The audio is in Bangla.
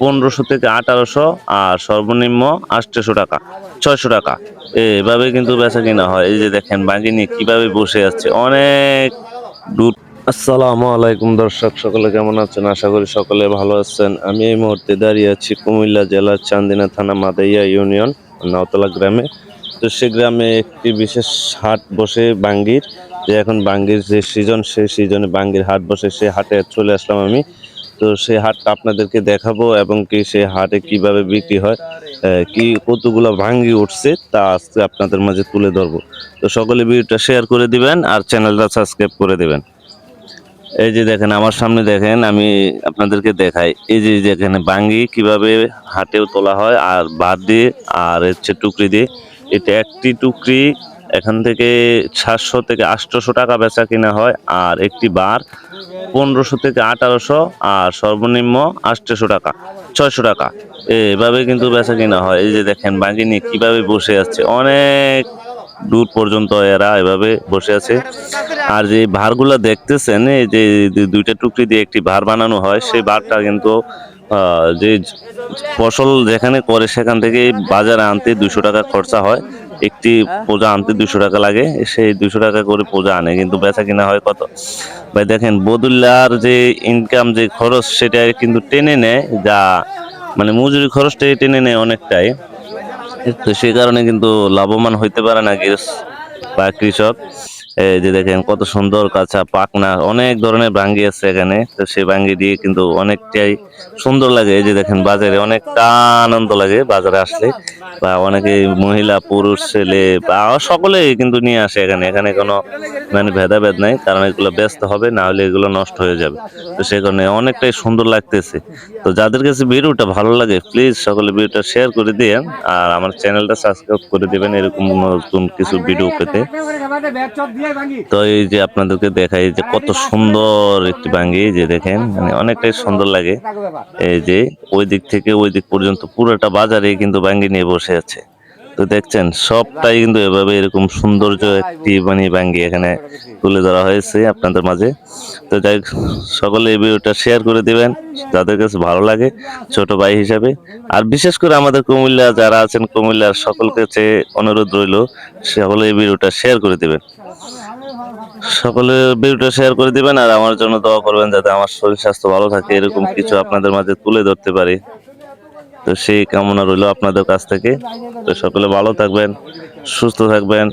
পনেরোশো থেকে আঠারোশো আর সর্বনিম্ন আটশোশো টাকা, ছয়শো টাকা। এভাবে কিন্তু বেচা কিনা হয়। এই যে দেখেন বাগিনী কীভাবে বসে আছে। অনেক দূর। আসসালামু আলাইকুম দর্শক, সকলে কেমন আছেন? আশা করি সকলে ভালো আছেন। আমি এই মুহূর্তে দাঁড়িয়ে আছি কুমিল্লা জেলার চান্দিনা থানা মাদাইয়া ইউনিয়ন, নাওতলা গ্রামে। তো সে গ্রামে একটি বিশেষ হাট বসে বাঙ্গির। যে এখন বাঙ্গির যে সিজন, সেই সিজনে বাঙ্গির হাট বসে সেই হাটে চলে আসলাম আমি। তো সেই হাটটা আপনাদেরকে দেখাবো এবং কি সেই হাটে কীভাবে বিক্রি হয় কি কতগুলো ভাঙ্গি উঠছে তা আজকে আপনাদের মাঝে তুলে ধরবো। তো সকলে ভিডিওটা শেয়ার করে দিবেন আর চ্যানেলটা সাবস্ক্রাইব করে দিবেন। এই যে দেখেন, আমার সামনে দেখেন, আমি আপনাদেরকে দেখাই। এই যে যেখানে বাঙ্গি কীভাবে হাটেও তোলা হয়, আর বাদ দিয়ে, আর হচ্ছে টুকরি দিয়ে, এটা একটি টুকরি এখান থেকে সাতশো থেকে আটশোশো টাকা বেচা কিনা হয়, আর একটি বার পনেরোশো থেকে আঠারোশো, আর সর্বনিম্ন আটশোশো টাকা, ছয়শো টাকা। এভাবে কিন্তু বেচা কিনা হয়। এই যে দেখেন বাঙ্গিনি কীভাবে বসে আছে। অনেক দূর পর্যন্ত এরা এভাবে বসে আছে। আর যে ভারগুলো দেখতেছেন, এই যে দুইটা টুকরি দিয়ে একটি ভার বানানো হয় সেই ভারটা কিন্তু যে ফসল যেখানে করে, সেখান থেকে বাজারে আনতে দুশো টাকা খরচা হয়। একটি পূজা আনতে দুশো টাকা লাগে, সেই দুশো টাকা করে পূজা আনে, কিন্তু বেচা কিনা হয় কত? ভাই দেখেন, বদুল্লার যে ইনকাম যে খরচ, সেটা কিন্তু টেনে নেয় যা মানে মজুরি খরচটাই টেনে নেয় অনেকটাই। তো সেই কারণে কিন্তু লাভবান হইতে পারে না গৃহস্থ বা কৃষক। এই যে দেখেন কত সুন্দর কাঁচা পাকনা অনেক ধরনের ভাঙ্গি আছে এখানে। তো সেই ভাঙ্গি দিয়ে কিন্তু অনেকটাই সুন্দর লাগে। এই যে দেখেন বাজারে অনেকটা আনন্দ লাগে বাজারে আসলে। বা অনেকে মহিলা, পুরুষ, ছেলে বা সকলেই কিন্তু নিয়ে আসে এখানে। এখানে কোনো মানে ভেদাভেদ নাই, কারণ এগুলো ব্যস্ত হবে, না হলে এগুলো নষ্ট হয়ে যাবে। তো সেই কারণে অনেকটাই সুন্দর লাগতেছে। তো যাদের কাছে ভিডিওটা ভালো লাগে প্লিজ সকলে ভিডিওটা শেয়ার করে দিয়ে আর আমার চ্যানেলটা সাবস্ক্রাইব করে দিবেন এরকম নতুন কিছু ভিডিও পেতে। তো এই যে আপনাদেরকে দেখাই যে কত সুন্দর একটি ভাঙ্গি যে দেখেন মানে অনেকটাই সুন্দর লাগে। এই যে ওই দিক থেকে ওই দিক পর্যন্ত পুরোটা বাজারে কিন্তু ভাঙ্গি নিয়ে বসে আছে। তো দেখছেন, সবটাই কিন্তু এভাবে এরকম সৌন্দর্য একটি মানে বাঙ্গি এখানে তুলে ধরা হয়েছে আপনাদের মাঝে। তো যাই সকলে এই ভিডিওটা শেয়ার করে দিবেন, যাদের কাছে ভালো লাগে, ছোট ভাই হিসাবে। আর বিশেষ করে আমাদের কুমিল্লা, যারা আছেন কুমিল্লার সকল কাছে অনুরোধ রইল, সকলে এই ভিডিওটা শেয়ার করে দিবেন। সকলে ভিডিওটা শেয়ার করে দিবেন আর আমার জন্য দোয়া করবেন, যাতে আমার শরীর স্বাস্থ্য ভালো থাকে, এরকম কিছু আপনাদের মাঝে তুলে ধরতে পারি। তো সেই কামনা রইল আপনাদের কাছ থেকে। তো সকলে ভালো থাকবেন সুস্থ থাকবেন